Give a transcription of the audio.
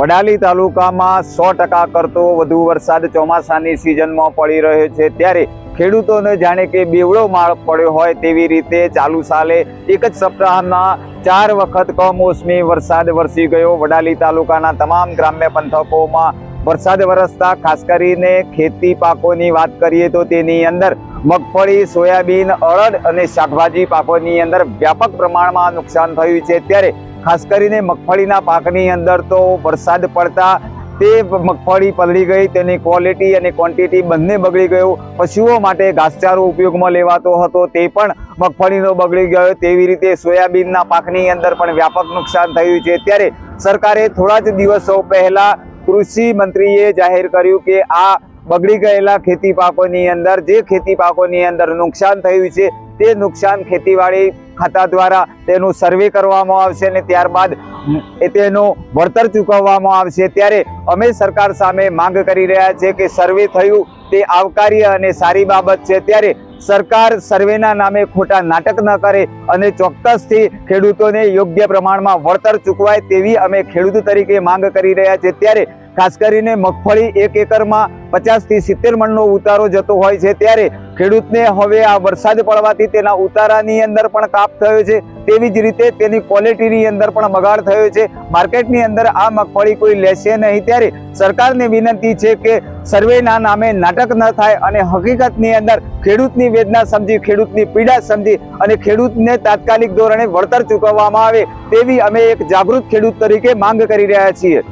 વડાલી તાલુકામાં સો ટકા કરતો વધુ વરસાદ ચોમાસાની સિઝનમાં પડી રહ્યો છે. ત્યારે ખેડૂતોને જાણે કે બેવડો માળ પડ્યો હોય તેવી રીતે ચાલુ સાલે એક જ સપ્તાહમાં ચાર વખત કમોસમી વરસાદ વરસી ગયો. વડાલી તાલુકાના તમામ ગ્રામ્ય પંથકોમાં વરસાદ વરસતા, ખાસ કરીને ખેતી પાકોની વાત કરીએ તો તેની અંદર મગફળી, સોયાબીન અડદ અને શાકભાજી પાકોની અંદર વ્યાપક પ્રમાણમાં નુકસાન થયું છે. ત્યારે ખાસ કરીને મગફળીના પાકની અંદર તો વરસાદ પડતા તે મગફળી પલળી ગઈ, તેની ક્વોલિટી અને ક્વોન્ટિટી બંને બગડી ગયું. પશુઓ માટે ઘાસચારો ઉપયોગમાં લેવાતો હતો, તે પણ મગફળીનો બગડી ગયો. તેવી રીતે સોયાબીનના પાકની અંદર પણ વ્યાપક નુકસાન થયું છે. ત્યારે સરકારે થોડા જ દિવસો પહેલાં કૃષિ મંત્રીએ જાહેર કર્યું કે આ બગડી ગયેલા ખેતી પાકોની અંદર, જે ખેતી પાકોની અંદર નુકસાન થયું છે, તે નુકસાન ખેતીવાડી ખાતા દ્વારા તેનું સર્વે કરવામાં આવશે અને ત્યારબાદ તેનું વળતર ચૂકવવામાં આવશે. ત્યારે અમે સરકાર સામે માંગ કરી રહ્યા છે કે સર્વે થયું તે આવકાર્ય અને સારી બાબત છે. ત્યારે સરકાર સર્વેના નામે ખોટા નાટક ન કરે અને ચોક્કસથી ખેડૂતોને યોગ્ય પ્રમાણમાં વળતર ચૂકવાય તેવી અમે ખેડૂત તરીકે માંગ કરી રહ્યા છે. ત્યારે ખાસ કરીને મગફળી એક એકરમાં પચાસથી સિત્તેર મણનો ઉતારો જતો હોય છે ત્યારે ખેડૂતને હવે આ વરસાદ પડવાથી તેના ઉતારાની અંદર પણ કાપ થયો છે. તેવી જ રીતે તેની ક્વોલિટીની અંદર પણ બગાડ થયો છે. માર્કેટની અંદર આ મગફળી કોઈ લેશે નહીં ત્યારે સરકારને વિનંતી છે કે સર્વેના નામે નાટક ન થાય અને હકીકતની અંદર ખેડૂતની વેદના સમજી, ખેડૂતની પીડા સમજી અને ખેડૂતને તાત્કાલિક ધોરણે વળતર ચૂકવવામાં આવે તેવી અમે એક જાગૃત ખેડૂત તરીકે માંગ કરી રહ્યા છીએ.